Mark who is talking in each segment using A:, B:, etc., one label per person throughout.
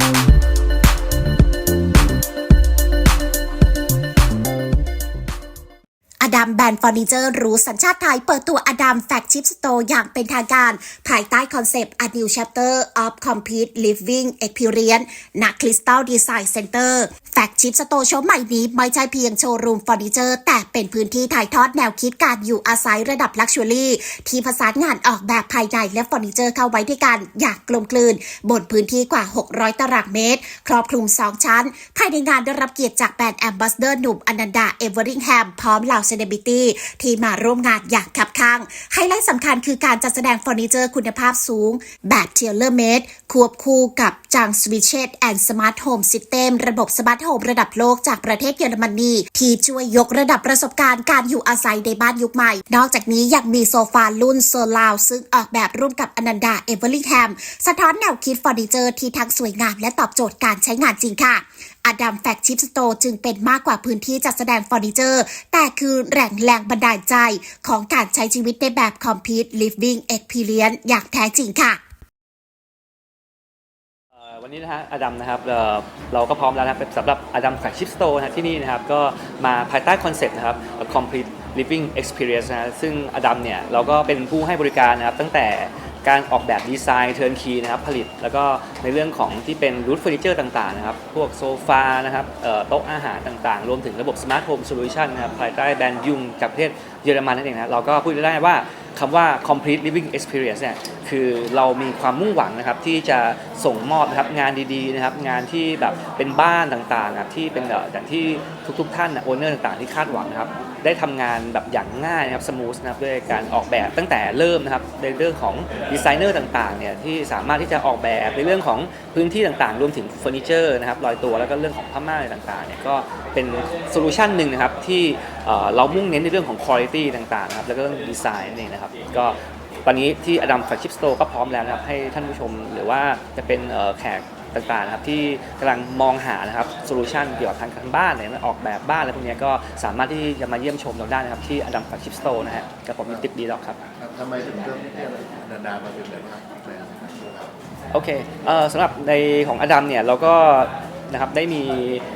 A: you อดัมแบรนด์เฟอร์นิเจอร์รู้สัญชาติไทย เปิดตัวอดัมแฟกชิปสโตร์อย่างเป็นทางการ ภายใต้คอนเซปต์ A New Chapter of Complete Living Experience ณ Crystal Design Center แฟกชิปสโตร์โฉมใหม่นี้ไม่ใช่เพียงโชว์รูมเฟอร์นิเจอร์ แต่เป็นพื้นที่ถ่ายทอดแนวคิดการอยู่อาศัยระดับลักชัวรี่ที่ผสานงานออกแบบภายในและเฟอร์นิเจอร์เข้าไว้ด้วยกันอย่างกลมกลืน บนพื้นที่กว่า 600 ตารางเมตร ครอบคลุม 2 ชั้น ภายในงานได้รับเกียรติจากแบรนด์แอมบาสเดอร์หนุ่มอนันดาเอเวอริงแฮมพร้อมเหล่าเซเลบิตี้ที่มาร่วมงานอย่างคับข้างไฮไลท์สำคัญคือการจัดแสดงเฟอร์นิเจอร์คุณภาพสูง แบบเทเลอร์เมดควบคู่กับจังสวิเชตแอนด์สมาร์ทโฮมซิสเต็มระบบสมาร์ทโฮมระดับโลกจากประเทศเยอรมนีที่ช่วยยกระดับประสบการณ์การอยู่อาศัยในบ้านยุคใหม่ นอกจากนี้ยังมีโซฟารุ่นโซลาวซึ่งออกแบบร่วมกับอนันดาเอเวอร์ลิงแฮมสะท้อนแนวคิดเฟอร์นิเจอร์ที่ทั้งสวยงามและตอบโจทย์การใช้งานจริงค่ะ อดัมแฟกชิปสโตจึงเป็นมากกว่าพื้นที่จัดแสดงเฟอร์นิเจอร์ แต่คือแหล่งแรงบันดาลใจของการใช้ชีวิตในแบบ Complete Living Experience อย่างแท้จริงค่ะ
B: วันนี้นะฮะอดัมนะครับเเราก็พร้อมแล้วนะครับสำหรับอดัมแฟ g ชิ p สโตร์นะที่นี่นะครับก็มาภายใต้คอนเซ็ปต์นะครับ complete living experience นะซึ่งอดัมเนี่ยเราก็เป็นผู้ให้บริการนะครับตั้งแต่ การออกแบบดีไซน์เทิร์นคีนะครับผลิต แล้วก็ในเรื่องของที่เป็นรูทเฟอร์นิเจอร์ต่างๆนะครับพวกโซฟานะครับโต๊ะอาหารต่างๆ รวมถึงระบบสมาร์ทโฮมโซลูชันนะครับภายใต้แบรนด์ยุงจากประเทศเยอรมันนั่นเองนะเราก็พูดได้ว่าคำว่า complete living experience เนี่ย คือเรามีความมุ่งหวังนะครับที่จะส่งมอบนะครับงานดีๆนะครับงานที่แบบเป็นบ้านต่างๆนะครับที่เป็นเอ่อย่างที่ทุกๆท่านโอเนอร์ต่างๆที่คาดหวังนะครับได้ทำงานแบบอย่างง่ายนะครับสมูทนะครับด้วยการออกแบบตั้งแต่เริ่มนะครับในเรื่องของดีไซเนอร์ต่างๆเนี่ยที่สามารถที่จะออกแบบในเรื่องของพื้นที่ต่างๆ รวมถึงเฟอร์นิเจอร์นะครับลอยตัวแล้วก็เรื่องของผ้าม่านต่างๆเนี่ยก็เป็นโซลูชันหนึ่งนะครับที่เอ่อเรามุ่งเน้นในเรื่องของคุณภาพต่างๆนะครับแล้วก็เรื่องดีไซน์นี่นะครับก็ ตอนนี้ที่อดัมแฟชชิ p สโตร์ก็พร้อมแล้วนะครับให้ท่านผู้ชมหรือว่าจะเป็นแขกต่างๆนะครับที่กำลังมองหานะครับโซลูชันเกี่ยวกับทางการบ้านอะไรออกแบบบ้านอะไรพวกนี้ก็สามารถที่จะมาเยี่ยมชมเราได้นะครับที่อดัมแฟชชิ p สโตร์นะฮะกับผมมีติ๊บดีล็อกครับ
C: ครับทำไมถึงเลือกที่อนันามาเป็นแบบนักแสดงครับ
B: โอเคเอ่อสำหรับในของอดัมเนี่ยเราก็ นะครับได้มี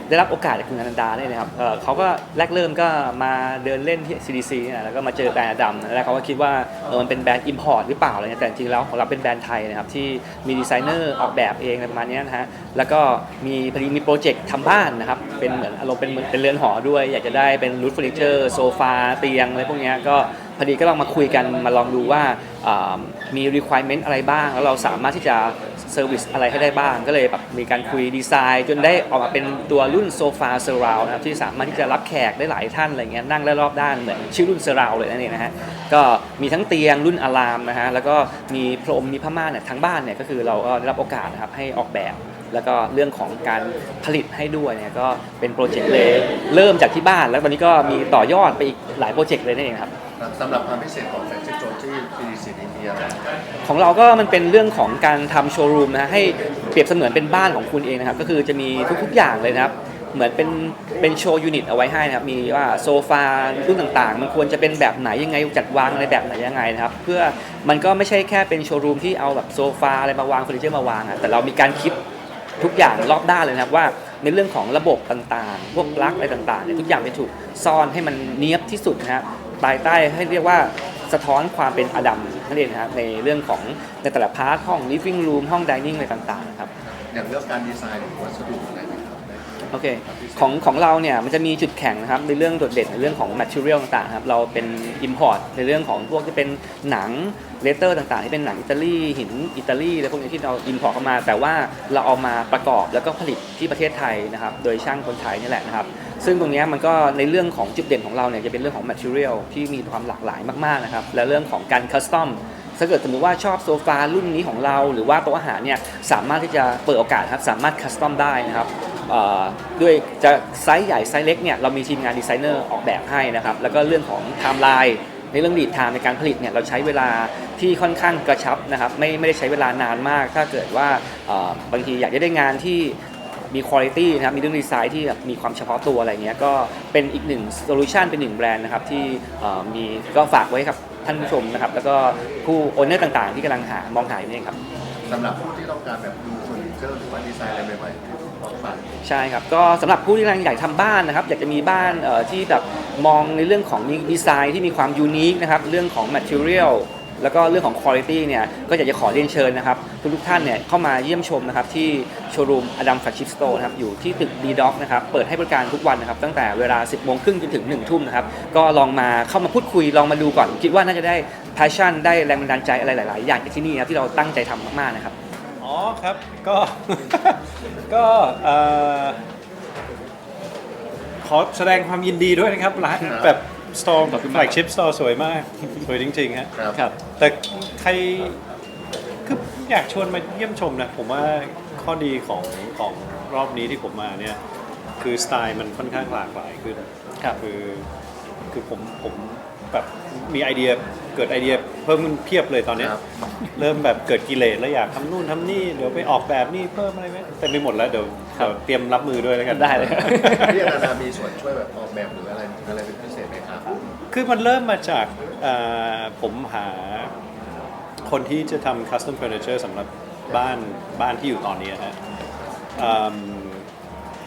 B: ได้รับโอกาสจากคุณอนันดาเนี่ยนะครับเอ่อเขาก็แรกเริ่มก็มาเดินเล่นที่ CDC เนี่ยแล้วก็มาเจอแบรนด์ดัมแล้วเขาก็คิดว่าเออมันเป็นแบรนด์อิมพอร์ตหรือเปล่าอะไรเงี้ยแต่จริงๆแล้วของเราเป็นแบรนด์ไทยนะครับที่มีดีไซเนอร์ออกแบบเองอะไรประมาณเนี้ยนะฮะแล้วก็มีพอดีมีโปรเจกต์ทำบ้านนะครับเป็นเหมือนอารมณ์เป็นเหมือนเป็นเรือนหอด้วย อยากจะได้เป็นรูทเฟอร์นิเจอร์โซฟาเตียงอะไรพวกเนี้ยก็ อดีก็ลองมาคุยกันมาลองดูว่ามี requirement อะไรบ้าง แล้วเราสามารถที่จะเซอร์วิสอะไรให้ได้บ้าง ก็เลยแบบมีการคุยดีไซน์ จนได้ออกมาเป็นตัวรุ่นโซฟาเซอร์ราวนะครับที่สามารถที่จะรับแขกได้หลายท่านอะไรเงี้ยนั่งได้รอบด้านเหมือนชื่อรุ่นเซอร์ราวเลยนั่นเองนะฮะก็มีทั้งเตียงรุ่นอะลามนะฮะแล้วก็มีพรมมีผ้าม่านเนี่ยทั้งบ้านเนี่ยก็คือเราก็ได้รับโอกาสนะครับให้ออกแบบ แล้วก็เรื่องของการผลิตให้ด้วยเนี่ยก็เป็นโปรเจกต์เลยเริ่มจากที่บ้าน แล้วตอนนี้ก็มีต่อยอดไปอีกหลายโปรเจกต์เลยนั่นเองครับ
C: สำหรับความพิเศษของแฟชั่นโจที่ซีดีซีดีมีอะไร
B: ของเราก็มันเป็นเรื่องของการทำโชว์รูมนะฮะให้เปรียบเสมือนเป็นบ้านของคุณเองนะครับ ก็คือจะมีทุกๆอย่างเลยนะครับ เหมือนเป็นเป็นโชว์ยูนิตเอาไว้ให้นะครับ มีว่าโซฟารุ่นต่างๆ มันควรจะเป็นแบบไหนยังไงจัดวางในแบบไหนยังไงนะครับ เพื่อมันก็ไม่ใช่แค่เป็นโชว์รูมที่เอาแบบโซฟาอะไรมาวางเฟอร์นิเจอร์มาวางอะแต่เรามีการคิดทุกอย่างรอบด้านเลยนะครับว่าในเรื่องของระบบต่างๆ พวกปลั๊กอะไรต่างๆเนี่ยทุกอย่างจะถูกซ่อนให้มันเนียบที่สุดนะครับ ภายใต้ให้เรียกว่าสะท้อนความเป็นอดัมนั่นเองนะครับในเรื่องของในแต่ละพาร์ทห้อง living room ห้อง dining อะไรต่างๆนะครับ
C: อย่างเรื่องการดีไซน์วัสดุอะไรไหมครับ
B: โอเคของของเราเนี่ยมันจะมีจุดแข็งนะครับในเรื่องโดดเด่นในเรื่องของ material ต่างๆครับเราเป็น import ในเรื่องของพวกที่เป็นหนัง เลเตอร์ต่างๆที่เป็นหนังอิตาลีหินอิตาลีอะไรพวกนี้ที่เรา import เข้ามา แต่ว่าเราเอามาประกอบแล้วก็ผลิตที่ประเทศไทยนะครับโดยช่างคนไทยนี่แหละนะครับซึ่งตรงนี้มันก็ในเรื่องของจุดเด่นของเราเนี่ยจะเป็นเรื่องของ material ที่มีความหลากหลายมากๆนะครับและเรื่องของการ custom ถ้าเกิดสมมติว่าชอบโซฟารุ่นนี้ของเรา หรือว่าโต๊ะอาหารเนี่ยสามารถที่จะเปิดโอกาสครับสามารถคัสตอมได้นะครับด้วยจะไซส์ใหญ่ไซส์เล็กเนี่ยเรามีทีมงานดีไซเนอร์ออกแบบให้นะครับแล้วก็เรื่องของไทม์ไลน์ ในเรื่องลีดไทม์ในการผลิตเนี่ยเราใช้เวลาที่ค่อนข้างกระชับนะครับไม่ไม่ได้ใช้เวลานานมาก ถ้าเกิดว่าบางทีอยากจะได้งานที่มีคุณภาพนะครับมีเรื่องดีไซน์ที่แบบมีความเฉพาะตัวอะไรเงี้ยก็เป็นอีกหนึ่งโซลูชันเป็นหนึ่งแบรนด์นะครับที่มีก็ฝากไว้กับท่านผู้ชมนะครับแล้วก็ผู้โอนเนอร์ต่างๆ ที่กำลังหามองหาอยู่นี่เองครับ
C: สำหรับผู้ที่ต้องการแบบดูเฟอร์นิเจอร์หรือว่าดีไซน์อะไรใหม่ๆ
B: ใช่ครับ ก็สำหรับผู้ที่กำลังอยากทำบ้านนะครับ อยากจะมีบ้านเอ่อที่แบบมองในเรื่องของดีไซน์ที่มีความยูนิคนะครับ เรื่องของ Material แล้วก็เรื่องของคุณภาพเนี่ยก็อยากจะขอเรียนเชิญนะครับ ทุกทุกๆท่านเนี่ยเข้ามาเยี่ยมชมนะครับ ที่โชว์รูมอดัมแฟชชิ p สโตร์นะครับ อยู่ที่ตึก B Dock นะครับ เปิดให้บริการทุกวันนะครับ ตั้งแต่เวลา 10โมงครึ่งจนถึง 1 ทุ่มนะครับ ก็ลองมาเข้ามาพูดคุยลองมาดูก่อน คิดว่าน่าจะได้ passion ได้แรงบันดาลใจอะไรหลาย ๆ อย่างจากที่นี่นะครับที่เราตั้งใจทำมาก ๆ นะครับ
D: อ๋อครับ ก็ ก็เอ่อขอแสดงความยินดีด้วยนะครับร้าน
C: ครับ
D: แบบสตอร์
B: ขอบคุณ
D: แฟ
B: มาก
D: ลกชิพสตอร์สวยมาก สวยจริงๆฮะ
C: ครับ
B: ครับ
D: แต่ใครคืออยากชวนมาเยี่ยมชมนะ ผมว่าข้อดีของของรอบนี้ที่ผมมาเนี่ย คือสไตล์มันค่อนข้างหลากหลายขึ้น
B: ครับ
D: คือคือผมผม แบบมีไอเดียเกิดไอเดียเพิ่มขึ้นเพียบเลยตอนเนี้ย
C: ครับ
D: เริ่มแบบเกิดกิเลสแล้วอยากทำนู่นทำนี่เดี๋ยวไปออกแบบนี่เพิ่มอะไรไหมเต็มไปหมดแล้วเดี๋ยว
B: ครับ
D: เดี๋ยวเตรียมรับมือด้วยแล้วกัน
B: ได้เลย
C: พี่อนันดามีส่วนช่วยแบบออกแบบหรืออะไรอะไรเป็นพิเศษไหมครับ
D: คือมันเริ่มมาจากเอ่อผมหาคนที่จะทำ custom furniture สำหรับบ้านบ้านที่อยู่ตอนนี้ฮะอืม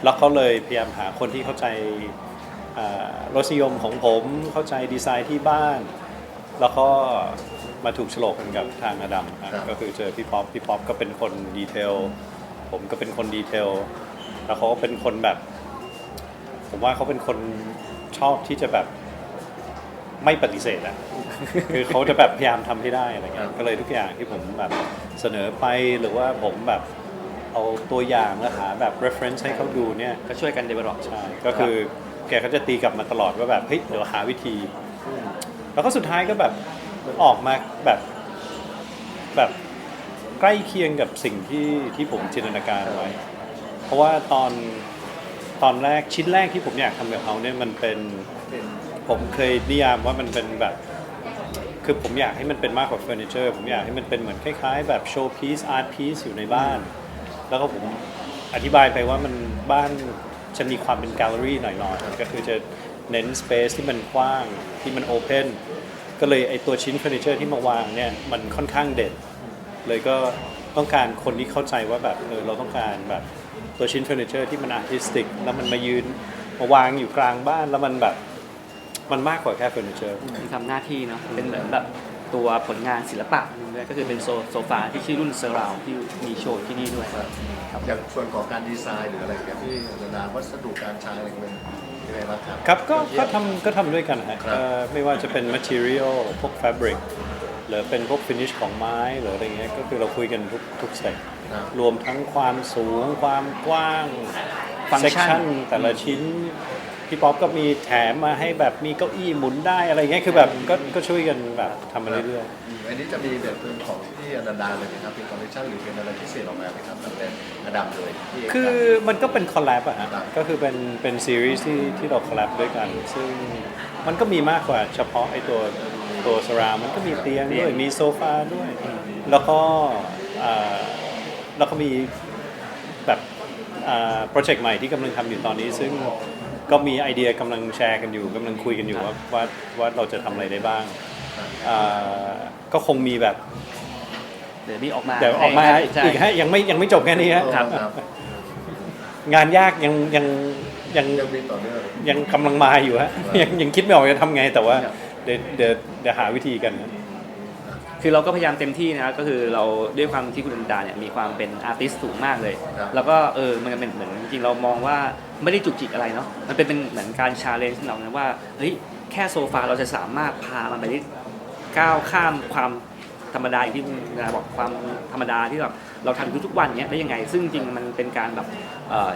D: แล้วเขาเลยพยายามหาคนที่เข้าใจเอ่อ รสนิยมของผมเข้าใจดีไซน์ที่บ้าน แล้วก็มาถูกโฉลกกันกับทางอดัมครับ
C: ครับ
D: ก็คือเจอพี่ป๊อปพี่ป๊อปก็เป็นคนดีเทลผมก็เป็นคนดีเทลแล้วเขาก็เป็นคนแบบ ผมว่าเขาเป็นคนชอบที่จะแบบไม่ปฏิเสธอะ คือเขาจะแบบพยายามทำให้ได้อะไรเงี้
C: ครั
D: ย
C: บ
D: ก็เลยทุกอย่างที่ผมแบบเสนอไปหรือว่าผมแบบเอาตัวอย่างแล้วหาแบบ reference ให้เขาดูเนี่ย
B: ก็ช่วยกัน develop
D: ใช่ก็คือ แกก็จะตีกลับมาตลอดว่าแบบเฮ้ยเดี๋ยวหาวิธี แล้วก็สุดท้ายก็แบบออกมาแบบแบบใกล้เคียงกับสิ่งที่ที่ผมจินตนาการไว้ เพราะว่าตอนตอนแรกชิ้นแรกที่ผมอยากทำกับเขาเนี่ยมันเป็น
C: เป็น
D: ผมเคยนิยามว่ามันเป็นแบบ คือผมอยากให้มันเป็นมากกว่าเฟอร์นิเจอร์ผมอยากให้มันเป็นเหมือนคล้ายๆ แบบโชว์พีซอาร์ตพีซอยู่ในบ้าน แล้วก็ผมอธิบายไปว่ามันบ้าน จะมีความเป็นแกลเลอรี่หน่อยๆก็คือจะเน้นสเปซที่มันกว้างที่มันโอเพนก็เลยไอตัวชิ้นเฟอร์นิเจอร์ที่มาวางเนี่ยมันค่อนข้างเด่นเลยก็ต้องการคนที่เข้าใจว่าแบบเออเราต้องการแบบตัวชิ้นเฟอร์นิเจอร์ที่มันอาร์ติสติกแล้วมันมายืนมาวางอยู่กลางบ้านแล้วมันแบบมันมากกว่าแค่เฟอร์นิเจอร์
B: ที่ทำหน้าที่เนาะเป็นเหมือนแบบ ตัวผลงานศิลปะหนึ่งด้วยก็คือเป็นโซโซฟาที่ชื่อรุ่นเซอร์ราวที่มีโชว์ที่นี่ด้วยครับ
C: อย่างส่วนของการดีไซน์หรืออะไรอย่างเงี้ยพี่อนันดาวัสดุการใช้อะไรเป็นยังไงบ้างครับ
D: ครับก็ก็ทำก็ทำด้วยกันนะฮะ
C: ครับ
D: เอ่อไม่ว่าจะเป็น material พวก fabric หรือเป็นพวก finish ของไม้หรืออะไรเงี้ยก็คือเราคุยกันทุกทุกสเต็ป
C: ครับ
D: รวมทั้งความสูงความกว้าง
B: ฟังก์ชัน
D: section แต่ละชิ้น พี่ป๊อปก็มีแถมมาให้แบบมีเก้าอี้หมุนได้อะไรเงี้ยคือแบบก็ก็ช่วยกันแบบทำมาเรื่อย
C: อืมอันนี้จะมีแบบเป็นของพี่อนันดาเลยนะครับ เป็นคอลเลคชันหรือเป็นอะไรพิเศษออกมาไหมครับตั้งแต่อดัมเลยพี่เก
D: ๆคือมันก็เป็นคอลแลบอะฮะ
C: ครับ
D: ก็คือเป็นเป็นซีรีส์ที่ที่เราคอลแลบด้วยกัน ซึ่งมันก็มีมากกว่าเฉพาะไอตัวตัวสรามมันก็มีเตียงด้วย มีโซฟาด้วย แล้วก็อ่าแล้วก็มีแบบโปรเจกต์ใหม่ที่กำลังทำอยู่ตอนนี้ ซึ่ง ก็มีไอเดียกำลังแชร์กันอยู่กำลังคุยกันอยู่ว่าว่าว่าเราจะทำอะไรได้บ้างอ่าก็คงมีแบบ
B: เดี๋ยวมีออกมา
D: เดี๋ยวออกมา
B: ให้ใช่
D: อีกฮะยังไม่ยังไม่จบแค่นี้ฮะ
B: ครับ
C: ครับ
D: งานยากยังยังยัง
C: ยังมีต่อเนื่อง
D: ยังกำลังมาอยู่ฮะยังยังคิดไม่ออกจะทำไงแต่ว่า
C: ครับ
D: เดี๋ยวเดี๋ยวเดี๋ยวหาวิธีกันนะ
B: คือเราก็พยายามเต็มที่นะครับก็คือเราด้วยความที่คุณดันดาเนี่ยมีความเป็นอาร์ติสสูงมากเลย
C: ครับ
B: แล้วก็เออมันเป็นเหมือนจริงๆเรามองว่า ไม่ได้จุกจิกอะไรเนาะมันเป็นเป็นเหมือนการชาเลนจ์เรานะว่าเฮ้ยแค่โซฟาเราจะสามารถพามันไปได้ก้าวข้ามความธรรมดาอย่างที่คุณนาบอกความธรรมดาที่แบบเราทำทุกๆวันเนี้ยได้ยังไง ซึ่งจริงมันเป็นการแบบ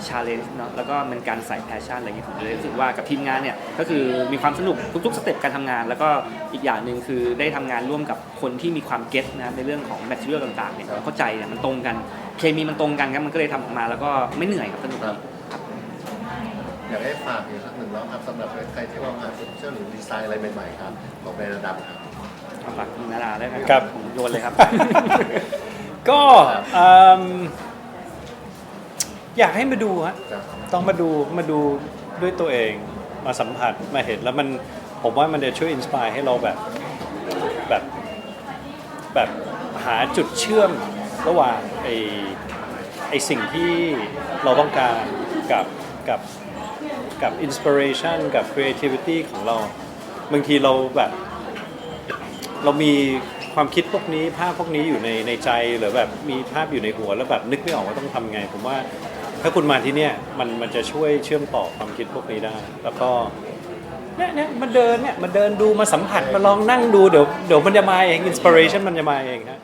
B: ชาเลนจ์เนาะแล้วก็มันการใส่แพชชั่นอะไรอย่างเงี้ยผมเลยรู้สึกว่ากับทีมงานเนี่ยก็คือมีความสนุกทุกๆสเต็ปการทำงาน แล้วก็อีกอย่างหนึ่งคือได้ทำงานร่วมกับคนที่มีความเก็ตนะครับในเรื่องของแมทเทียลต่างๆเนี่ยเข้าใจเนี่ยมันตรงกันเคมีมันตรงกันครับมันก็เลยทำออกมาแล้วก็ไม่เหนื่อยครับสนุกครับ
C: อยากให้ฝากอีกสักหนึ่งแล้วครับสำหรับใครที่ว่าหาเฟอร์นิเจอร์หรือดีไซน์อะไรใหม่ๆครับของแบรนด์อดัมครับ
B: เอาฝากคุณนาราได้ไหม
D: ครับ
B: ผมโยนเลยครับ
D: ก็เอิ่มอยากให้มาดูฮะ
C: ครับ
D: ต้องมาดูมาดูด้วยตัวเองมาสัมผัสมาเห็นแล้วมันผมว่ามันจะช่วยอินสปายให้เราแบบแบบแบบหาจุดเชื่อมระหว่างไอไอสิ่งที่เราต้องการกับกับ กับอินสปิเรชันกับ creativity ของเรา บางทีเราแบบ เรามีความคิดพวกนี้ภาพพวกนี้อยู่ในในใจหรือแบบมีภาพอยู่ในหัวแล้วแบบนึกไม่ออกว่าต้องทำไง ผมว่าถ้าคุณมาที่เนี่ยมันมันจะช่วยเชื่อมต่อความคิดพวกนี้ได้ แล้วก็เนี่ยเนี่ยมาเดินเนี่ยมาเดินดูมาสัมผัสมาลองนั่งดูเดี๋ยวเดี๋ยวมันจะมาเองอินสปิเรชันมันจะมาเองฮะ